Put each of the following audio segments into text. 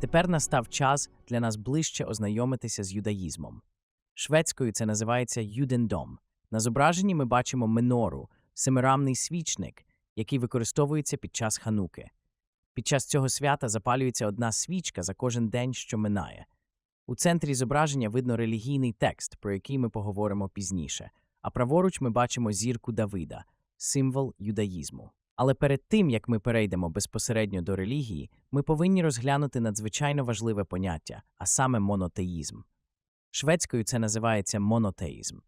Тепер настав час для нас ближче ознайомитися з юдаїзмом. Шведською це називається юдендом. На зображенні ми бачимо менору, семирамний свічник, який використовується під час хануки. Під час цього свята запалюється одна свічка за кожен день, що минає. У центрі зображення видно релігійний текст, про який ми поговоримо пізніше, а праворуч ми бачимо зірку Давида, символ юдаїзму. Але перед тим, як ми перейдемо безпосередньо до релігії, ми повинні розглянути надзвичайно важливе поняття, а саме монотеїзм. Шведською це називається монотеїзм.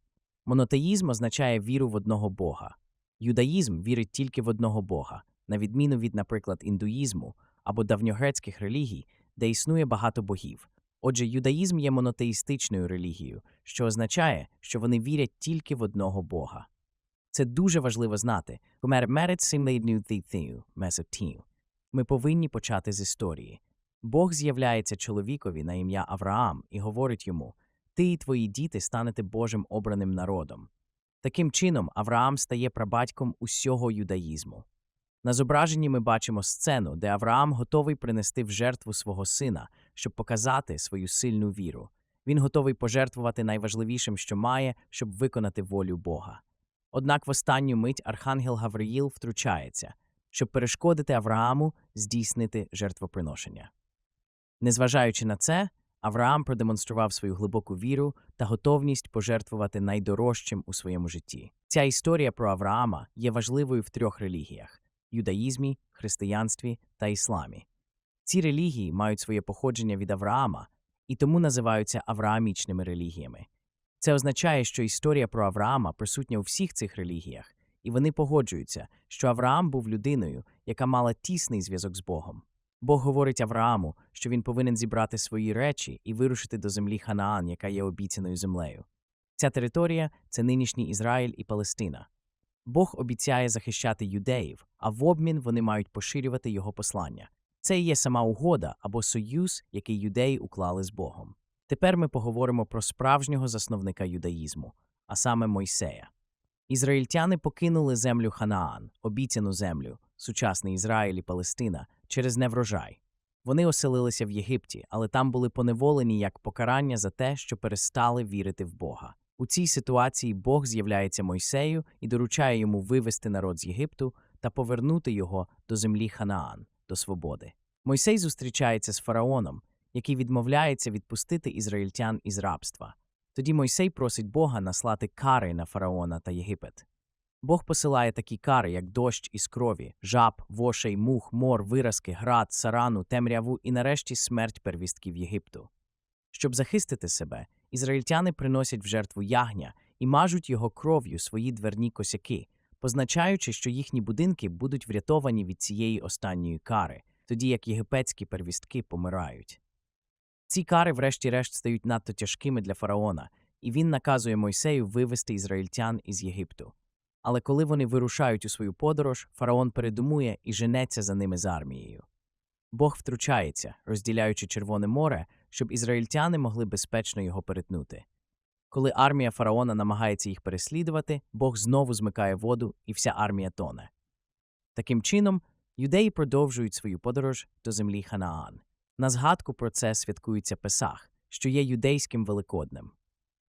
Монотеїзм означає віру в одного Бога. Юдаїзм вірить тільки в одного Бога, на відміну від, наприклад, індуїзму або давньогрецьких релігій, де існує багато богів. Отже, юдаїзм є монотеїстичною релігією, що означає, що вони вірять тільки в одного Бога. Це дуже важливо знати. Ми повинні почати з історії. Бог з'являється чоловікові на ім'я Авраам і говорить йому: Ти і твої діти станете Божим обраним народом. Таким чином, Авраам стає прабатьком усього юдаїзму. На зображенні ми бачимо сцену, де Авраам готовий принести в жертву свого сина, щоб показати свою сильну віру. Він готовий пожертвувати найважливішим, що має, щоб виконати волю Бога. Однак в останню мить Архангел Гавриїл втручається, щоб перешкодити Аврааму здійснити жертвоприношення. Незважаючи на це, Авраам продемонстрував свою глибоку віру та готовність пожертвувати найдорожчим у своєму житті. Ця історія про Авраама є важливою в трьох релігіях юдаїзмі, християнстві та ісламі. Ці релігії мають своє походження від Авраама і тому називаються авраамічними релігіями. Це означає, що історія про Авраама присутня у всіх цих релігіях, і вони погоджуються, що Авраам був людиною, яка мала тісний зв'язок з Богом. Бог говорить Аврааму, що він повинен зібрати свої речі і вирушити до землі Ханаан, яка є обіцяною землею. Ця територія це нинішній Ізраїль і Палестина. Бог обіцяє захищати юдеїв, а в обмін вони мають поширювати його послання. Це і є сама угода або союз, який юдеї уклали з Богом. Тепер ми поговоримо про справжнього засновника юдаїзму, а саме Мойсея. Ізраїльтяни покинули землю Ханаан, обіцяну землю, сучасний Ізраїль і Палестина, через неврожай. Вони оселилися в Єгипті, але там були поневолені як покарання за те, що перестали вірити в Бога. У цій ситуації Бог з'являється Мойсею і доручає йому вивести народ з Єгипту та повернути його до землі Ханаан, до свободи. Мойсей зустрічається з фараоном, який відмовляється відпустити ізраїльтян із рабства. Тоді Мойсей просить Бога наслати кари на фараона та Єгипет. Бог посилає такі кари, як дощ із крові, жаб, вошей, мух, мор, виразки, град, сарану, темряву і нарешті смерть первістків Єгипту. Щоб захистити себе, ізраїльтяни приносять в жертву ягня і мажуть його кров'ю свої дверні косяки, позначаючи, що їхні будинки будуть врятовані від цієї останньої кари, тоді як єгипетські первістки помирають. Ці кари, врешті-решт, стають надто тяжкими для фараона, і він наказує Мойсею вивести ізраїльтян із Єгипту. Але коли вони вирушають у свою подорож, фараон передумує і женеться за ними з армією. Бог втручається, розділяючи Червоне море, щоб ізраїльтяни могли безпечно його перетнути. Коли армія фараона намагається їх переслідувати, Бог знову змикає воду, і вся армія тоне. Таким чином, юдеї продовжують свою подорож до землі Ханаан. На згадку про це святкується Песах, що є юдейським великоднем.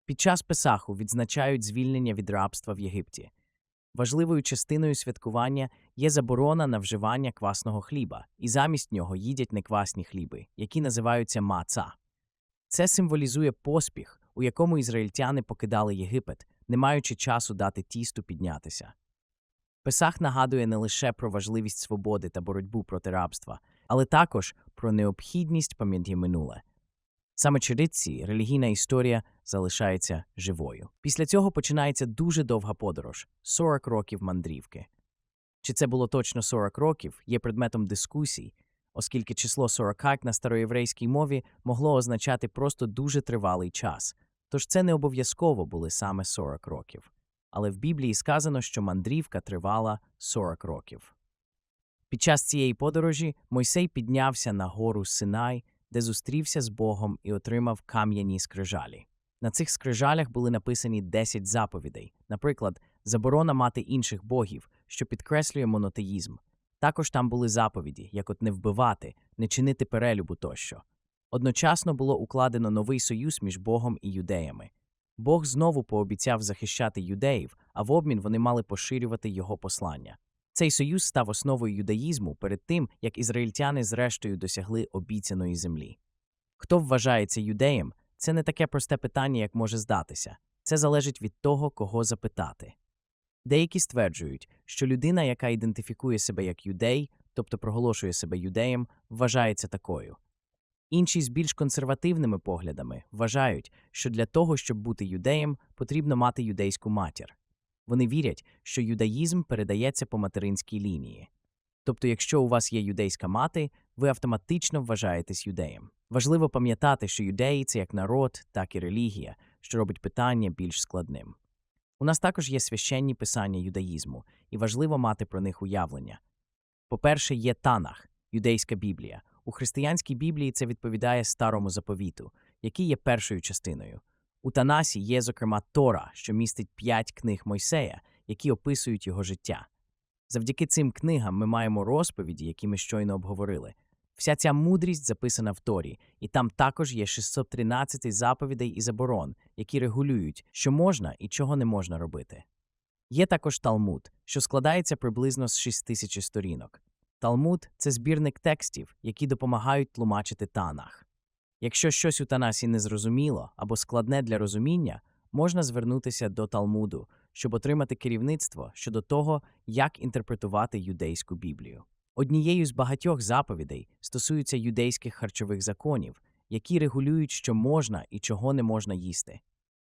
Під час Песаху відзначають звільнення від рабства в Єгипті. Важливою частиною святкування є заборона на вживання квасного хліба, і замість нього їдять неквасні хліби, які називаються маца. Це символізує поспіх, у якому ізраїльтяни покидали Єгипет, не маючи часу дати тісту піднятися. Песах нагадує не лише про важливість свободи та боротьбу проти рабства, але також про необхідність пам'яті минуле. Саме через ці релігійна історія залишається живою. Після цього починається дуже довга подорож 40 років мандрівки. Чи це було точно 40 років, є предметом дискусій, оскільки число 40 на староєврейській мові могло означати просто дуже тривалий час, тож це не обов'язково були саме 40 років. Але в Біблії сказано, що мандрівка тривала 40 років. Під час цієї подорожі Мойсей піднявся на гору Синай, де зустрівся з Богом і отримав кам'яні скрижалі. На цих скрижалях були написані 10 заповідей, наприклад, заборона мати інших богів, що підкреслює монотеїзм, Також там були заповіді, як от не вбивати, не чинити перелюбу тощо. Одночасно було укладено новий союз між Богом і юдеями. Бог знову пообіцяв захищати юдеїв, а в обмін вони мали поширювати його послання. Цей союз став основою юдаїзму перед тим, як ізраїльтяни зрештою досягли обіцяної землі. Хто вважається юдеєм, це не таке просте питання, як може здатися. Це залежить від того, кого запитати. Деякі стверджують, що людина, яка ідентифікує себе як юдей, тобто проголошує себе юдеєм, вважається такою. Інші з більш консервативними поглядами вважають, що для того, щоб бути юдеєм, потрібно мати юдейську матір. Вони вірять, що юдаїзм передається по материнській лінії. Тобто, якщо у вас є юдейська мати, ви автоматично вважаєтесь юдеєм. Важливо пам'ятати, що юдеї це як народ, так і релігія, що робить питання більш складним. У нас також є священні писання юдаїзму, і важливо мати про них уявлення. По-перше, є Танах, юдейська Біблія. У християнській Біблії це відповідає старому заповіту, який є першою частиною. У Танасі є, зокрема, Тора, що містить п'ять книг Мойсея, які описують його життя. Завдяки цим книгам ми маємо розповіді, які ми щойно обговорили. Вся ця мудрість записана в Торі, і там також є 613 заповідей і заборон, які регулюють, що можна і чого не можна робити. Є також Талмуд, що складається приблизно з 6 тисяч сторінок. Талмуд це збірник текстів, які допомагають тлумачити Танах. Якщо щось у Танасі незрозуміло або складне для розуміння, можна звернутися до Талмуду, щоб отримати керівництво щодо того, як інтерпретувати юдейську Біблію. Однією з багатьох заповідей стосуються юдейських харчових законів, які регулюють, що можна і чого не можна їсти.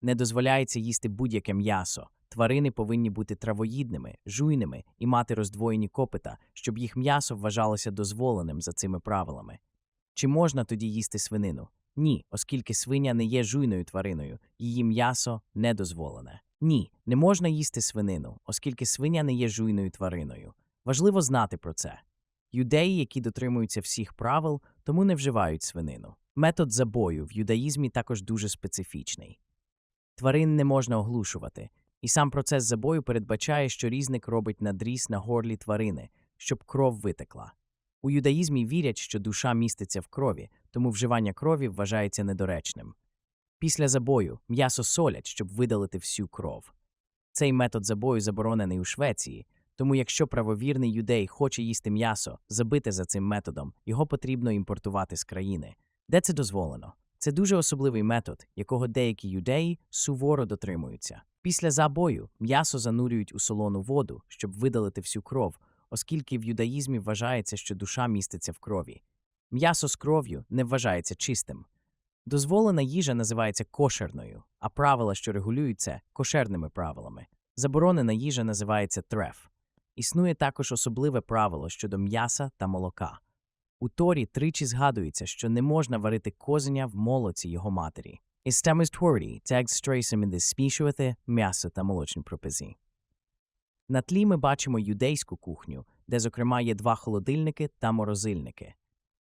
Не дозволяється їсти будь-яке м'ясо. Тварини повинні бути травоїдними, жуйними і мати роздвоєні копита, щоб їх м'ясо вважалося дозволеним за цими правилами. Чи можна тоді їсти свинину? Ні, оскільки свиня не є жуйною твариною, її м'ясо не дозволене. Ні, не можна їсти свинину, оскільки свиня не є жуйною твариною. Важливо знати про це. Юдеї, які дотримуються всіх правил, тому не вживають свинину. Метод забою в юдаїзмі також дуже специфічний. Тварин не можна оглушувати, і сам процес забою передбачає, що різник робить надріз на горлі тварини, щоб кров витекла. У юдаїзмі вірять, що душа міститься в крові, тому вживання крові вважається недоречним. Після забою м'ясо солять, щоб видалити всю кров. Цей метод забою заборонений у Швеції, тому якщо правовірний юдей хоче їсти м'ясо, забите за цим методом, його потрібно імпортувати з країни. Де це дозволено? Це дуже особливий метод, якого деякі юдеї суворо дотримуються. Після забою м'ясо занурюють у солону воду, щоб видалити всю кров, оскільки в юдаїзмі вважається, що душа міститься в крові. М'ясо з кров'ю не вважається чистим. Дозволена їжа називається кошерною, а правила, що регулюють це, кошерними правилами. Заборонена їжа називається треф. Існує також особливе правило щодо м'яса та молока. У Торі тричі згадується, що не можна варити козеня в молоці його матері. Із створі текст стрейсом м'ясо та молочні пропизи. На тлі ми бачимо юдейську кухню, де, зокрема, є два холодильники та морозильники.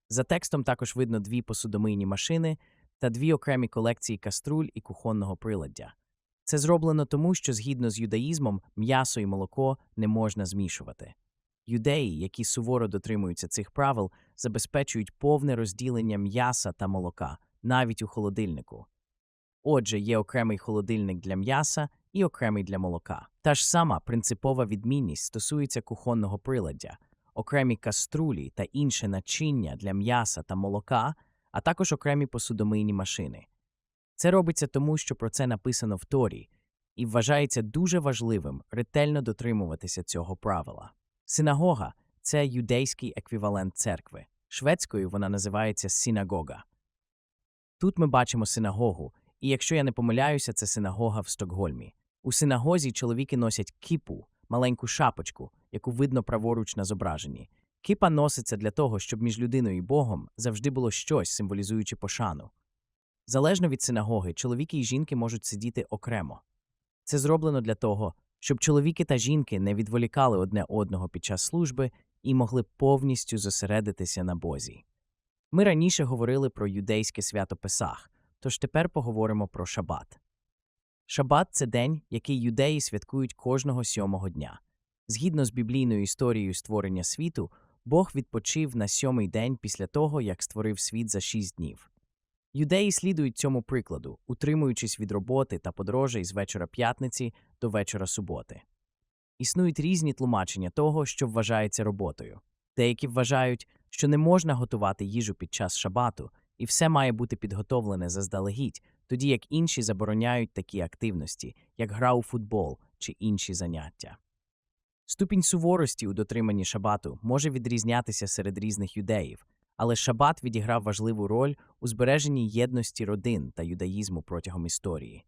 За текстом також видно дві посудомийні машини та дві окремі колекції каструль і кухонного приладдя. Це зроблено тому, що згідно з юдаїзмом м'ясо і молоко не можна змішувати. Юдеї, які суворо дотримуються цих правил, забезпечують повне розділення м'яса та молока, навіть у холодильнику. Отже, є окремий холодильник для м'яса і окремий для молока. Та ж сама принципова відмінність стосується кухонного приладдя, окремі каструлі та інше начиння для м'яса та молока, а також окремі посудомийні машини. Це робиться тому, що про це написано в Торі, і вважається дуже важливим ретельно дотримуватися цього правила. Синагога це юдейський еквівалент церкви. Шведською вона називається синагога. Тут ми бачимо синагогу, і якщо я не помиляюся, це синагога в Стокгольмі. У синагозі чоловіки носять кіпу, маленьку шапочку, яку видно праворуч на зображенні. Кіпа носиться для того, щоб між людиною і Богом завжди було щось, символізуючи пошану. Залежно від синагоги, чоловіки і жінки можуть сидіти окремо. Це зроблено для того, щоб чоловіки та жінки не відволікали одне одного під час служби і могли повністю зосередитися на Бозі. Ми раніше говорили про юдейське свято Песах, тож тепер поговоримо про Шабат. Шабат це день, який юдеї святкують кожного сьомого дня. Згідно з біблійною історією створення світу, Бог відпочив на сьомий день після того, як створив світ за шість днів. Юдеї слідують цьому прикладу, утримуючись від роботи та подорожей з вечора п'ятниці до вечора суботи. Існують різні тлумачення того, що вважається роботою. Деякі вважають, що не можна готувати їжу під час шабату, і все має бути підготовлене заздалегідь, тоді як інші забороняють такі активності, як гра у футбол чи інші заняття. Ступінь суворості у дотриманні шабату може відрізнятися серед різних юдеїв, але шабат відіграв важливу роль у збереженні єдності родин та юдаїзму протягом історії.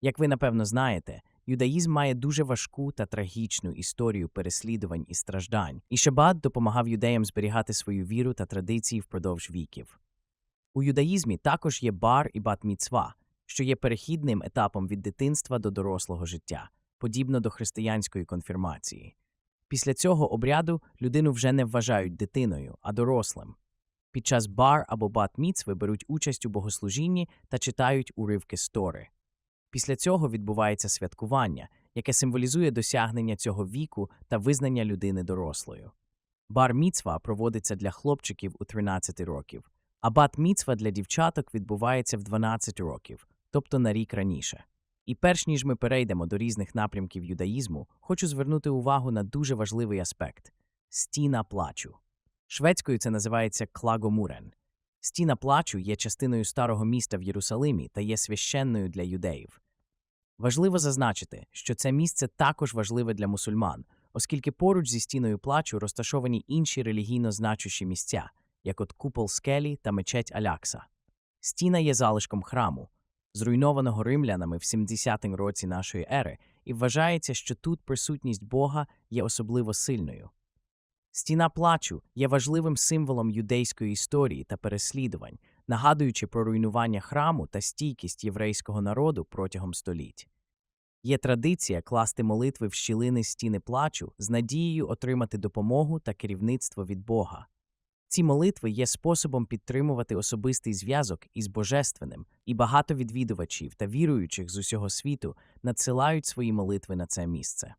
Як ви напевно знаєте, юдаїзм має дуже важку та трагічну історію переслідувань і страждань, і шабат допомагав юдеям зберігати свою віру та традиції впродовж віків. У юдаїзмі також є бар і бат-міцва, що є перехідним етапом від дитинства до дорослого життя, подібно до християнської конфірмації. Після цього обряду людину вже не вважають дитиною, а дорослим. Під час бар або бат-міцви беруть участь у богослужінні та читають уривки стори. Після цього відбувається святкування, яке символізує досягнення цього віку та визнання людини дорослою. Бар-міцва проводиться для хлопчиків у 13 років, а бат-міцва для дівчаток відбувається в 12 років, тобто на рік раніше. І перш ніж ми перейдемо до різних напрямків юдаїзму, хочу звернути увагу на дуже важливий аспект стіна плачу. Шведською це називається клагомурен. Стіна плачу є частиною старого міста в Єрусалимі та є священною для юдеїв. Важливо зазначити, що це місце також важливе для мусульман, оскільки поруч зі стіною плачу розташовані інші релігійно значущі місця, як от купол скелі та мечеть Алякса. Стіна є залишком храму, зруйнованого римлянами в 70 році нашої ери, і вважається, що тут присутність Бога є особливо сильною. Стіна плачу є важливим символом юдейської історії та переслідувань, нагадуючи про руйнування храму та стійкість єврейського народу протягом століть. Є традиція класти молитви в щілини стіни плачу з надією отримати допомогу та керівництво від Бога. Ці молитви є способом підтримувати особистий зв'язок із Божественним, і багато відвідувачів та віруючих з усього світу надсилають свої молитви на це місце.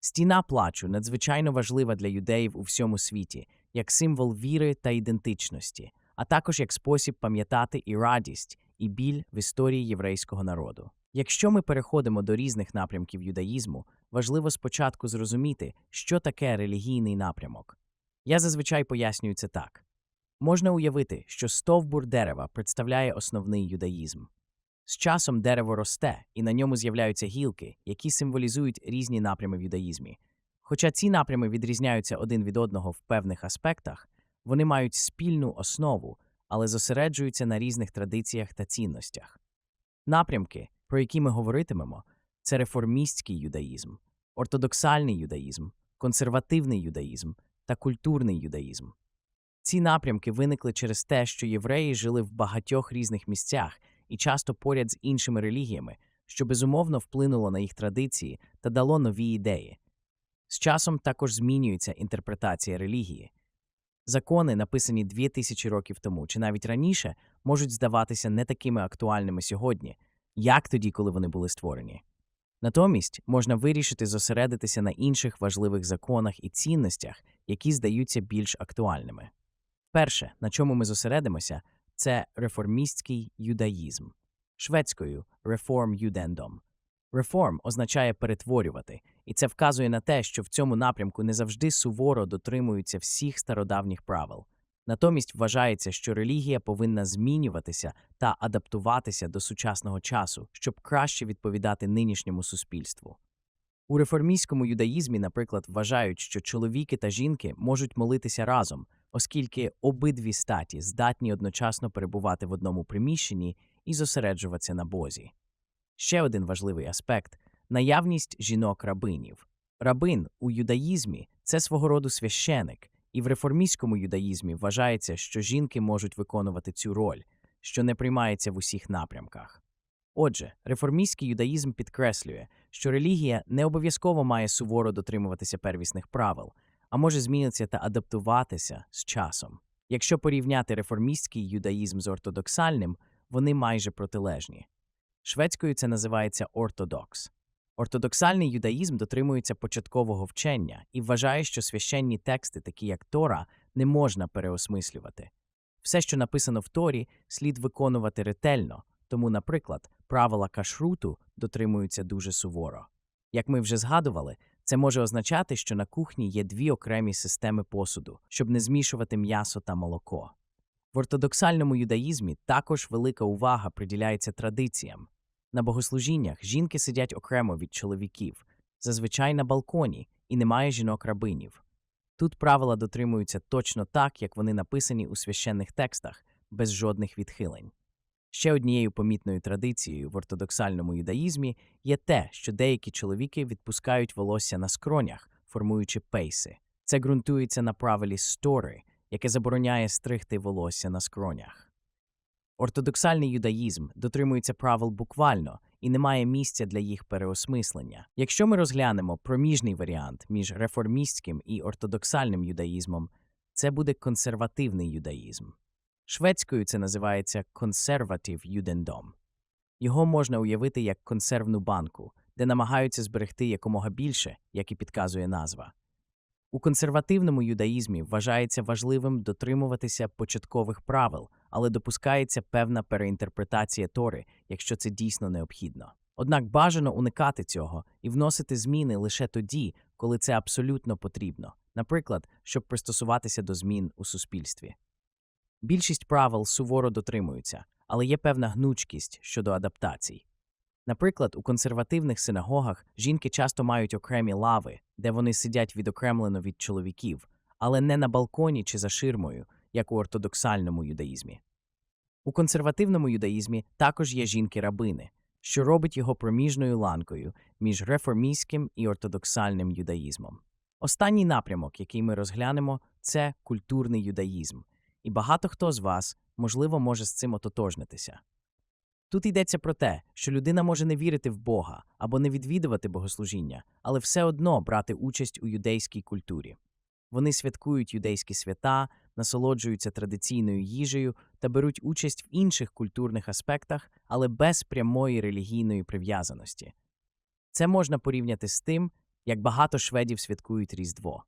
Стіна плачу надзвичайно важлива для юдеїв у всьому світі, як символ віри та ідентичності, а також як спосіб пам'ятати і радість, і біль в історії єврейського народу. Якщо ми переходимо до різних напрямків юдаїзму, важливо спочатку зрозуміти, що таке релігійний напрямок. Я зазвичай пояснюю це так: можна уявити, що стовбур дерева представляє основний юдаїзм. З часом дерево росте, і на ньому з'являються гілки, які символізують різні напрями в юдаїзмі. Хоча ці напрями відрізняються один від одного в певних аспектах, вони мають спільну основу, але зосереджуються на різних традиціях та цінностях. Напрямки, про які ми говоритимемо, це реформістський юдаїзм, ортодоксальний юдаїзм, консервативний юдаїзм та культурний юдаїзм. Ці напрямки виникли через те, що євреї жили в багатьох різних місцях і часто поряд з іншими релігіями, що безумовно вплинуло на їх традиції та дало нові ідеї. З часом також змінюється інтерпретація релігії. Закони, написані 2000 років тому чи навіть раніше, можуть здаватися не такими актуальними сьогодні, як тоді, коли вони були створені. Натомість можна вирішити зосередитися на інших важливих законах і цінностях, які здаються більш актуальними. Перше, на чому ми зосередимося, це реформістський юдаїзм, шведською Reform Judendom. Реформ означає перетворювати, і це вказує на те, що в цьому напрямку не завжди суворо дотримуються всіх стародавніх правил. Натомість вважається, що релігія повинна змінюватися та адаптуватися до сучасного часу, щоб краще відповідати нинішньому суспільству. У реформістському юдаїзмі, наприклад, вважають, що чоловіки та жінки можуть молитися разом, оскільки обидві статі здатні одночасно перебувати в одному приміщенні і зосереджуватися на Бозі. Ще один важливий аспект наявність жінок-рабинів. Рабин у юдаїзмі це свого роду священик, і в реформістському юдаїзмі вважається, що жінки можуть виконувати цю роль, що не приймається в усіх напрямках. Отже, реформістський юдаїзм підкреслює, що релігія не обов'язково має суворо дотримуватися первісних правил, а може змінитися та адаптуватися з часом. Якщо порівняти реформістський юдаїзм з ортодоксальним, вони майже протилежні. Шведською це називається ортодокс. Ортодоксальний юдаїзм дотримується початкового вчення і вважає, що священні тексти, такі як Тора, не можна переосмислювати. Все, що написано в Торі, слід виконувати ретельно, тому, наприклад, правила кашруту дотримуються дуже суворо. Як ми вже згадували, це може означати, що на кухні є дві окремі системи посуду, щоб не змішувати м'ясо та молоко. В ортодоксальному юдаїзмі також велика увага приділяється традиціям. На богослужіннях жінки сидять окремо від чоловіків, зазвичай на балконі, і немає жінок-рабинів. Тут правила дотримуються точно так, як вони написані у священних текстах, без жодних відхилень. Ще однією помітною традицією в ортодоксальному юдаїзмі є те, що деякі чоловіки відпускають волосся на скронях, формуючи пейси. Це ґрунтується на правилі стори, яке забороняє стригти волосся на скронях. Ортодоксальний юдаїзм дотримується правил буквально і не має місця для їх переосмислення. Якщо ми розглянемо проміжний варіант між реформістським і ортодоксальним юдаїзмом, це буде консервативний юдаїзм. Шведською це називається conservative Judendom. Його можна уявити як консервну банку, де намагаються зберегти якомога більше, як і підказує назва. У консервативному юдаїзмі вважається важливим дотримуватися початкових правил, але допускається певна переінтерпретація Тори, якщо це дійсно необхідно. Однак бажано уникати цього і вносити зміни лише тоді, коли це абсолютно потрібно, наприклад, щоб пристосуватися до змін у суспільстві. Більшість правил суворо дотримуються, але є певна гнучкість щодо адаптацій. Наприклад, у консервативних синагогах жінки часто мають окремі лави, де вони сидять відокремлено від чоловіків, але не на балконі чи за ширмою, як у ортодоксальному юдаїзмі. У консервативному юдаїзмі також є жінки-рабини, що робить його проміжною ланкою між реформістським і ортодоксальним юдаїзмом. Останній напрямок, який ми розглянемо, це культурний юдаїзм, і багато хто з вас, можливо, може з цим ототожнитися. Тут йдеться про те, що людина може не вірити в Бога або не відвідувати богослужіння, але все одно брати участь у юдейській культурі. Вони святкують юдейські свята, насолоджуються традиційною їжею та беруть участь в інших культурних аспектах, але без прямої релігійної прив'язаності. Це можна порівняти з тим, як багато шведів святкують Різдво.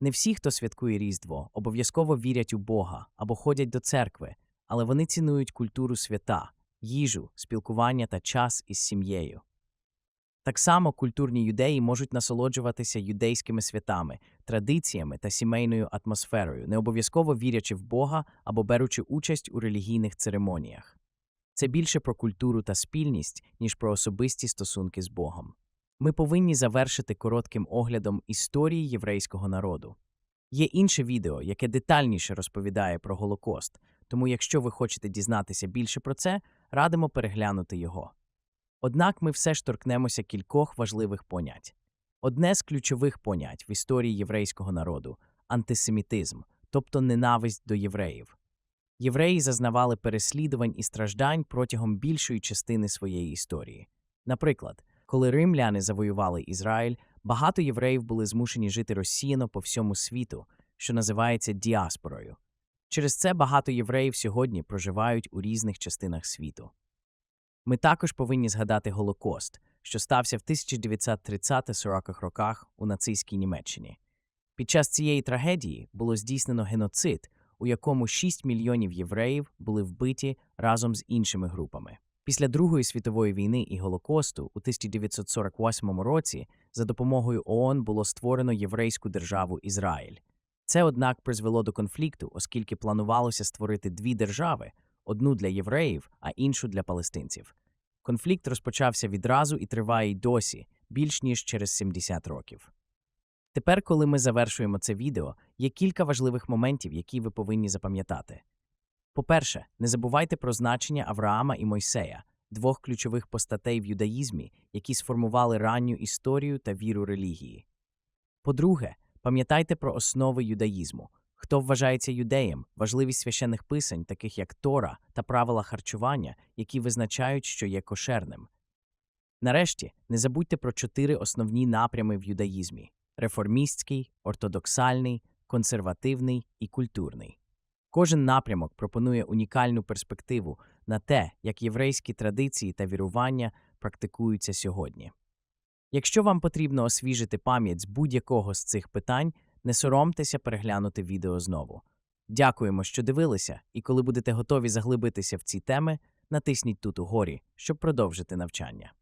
Не всі, хто святкує Різдво, обов'язково вірять у Бога або ходять до церкви, але вони цінують культуру свята, їжу, спілкування та час із сім'єю. Так само культурні юдеї можуть насолоджуватися юдейськими святами, традиціями та сімейною атмосферою, не обов'язково вірячи в Бога або беручи участь у релігійних церемоніях. Це більше про культуру та спільність, ніж про особисті стосунки з Богом. Ми повинні завершити коротким оглядом історії єврейського народу. Є інше відео, яке детальніше розповідає про Голокост, тому якщо ви хочете дізнатися більше про це, радимо переглянути його. Однак ми все ж торкнемося кількох важливих понять. Одне з ключових понять в історії єврейського народу антисемітизм, тобто ненависть до євреїв. Євреї зазнавали переслідувань і страждань протягом більшої частини своєї історії. Наприклад, коли римляни завоювали Ізраїль, багато євреїв були змушені жити розсіяно по всьому світу, що називається діаспорою. Через це багато євреїв сьогодні проживають у різних частинах світу. Ми також повинні згадати Голокост, що стався в 1930-40-х роках у нацистській Німеччині. Під час цієї трагедії було здійснено геноцид, у якому 6 мільйонів євреїв були вбиті разом з іншими групами. Після Другої світової війни і Голокосту у 1948 році за допомогою ООН було створено єврейську державу Ізраїль. Це, однак, призвело до конфлікту, оскільки планувалося створити дві держави одну для євреїв, а іншу для палестинців. Конфлікт розпочався відразу і триває й досі, більш ніж через 70 років. Тепер, коли ми завершуємо це відео, є кілька важливих моментів, які ви повинні запам'ятати. По-перше, не забувайте про значення Авраама і Мойсея, двох ключових постатей в юдаїзмі, які сформували ранню історію та віру релігії. По-друге, пам'ятайте про основи юдаїзму. Хто вважається юдеєм, важливість священних писань, таких як Тора та правила харчування, які визначають, що є кошерним. Нарешті, не забудьте про чотири основні напрями в юдаїзмі реформістський, ортодоксальний, консервативний і культурний. Кожен напрямок пропонує унікальну перспективу на те, як єврейські традиції та вірування практикуються сьогодні. Якщо вам потрібно освіжити пам'ять з будь-якого з цих питань, не соромтеся переглянути відео знову. Дякуємо, що дивилися, і коли будете готові заглибитися в ці теми, натисніть тут угорі, щоб продовжити навчання.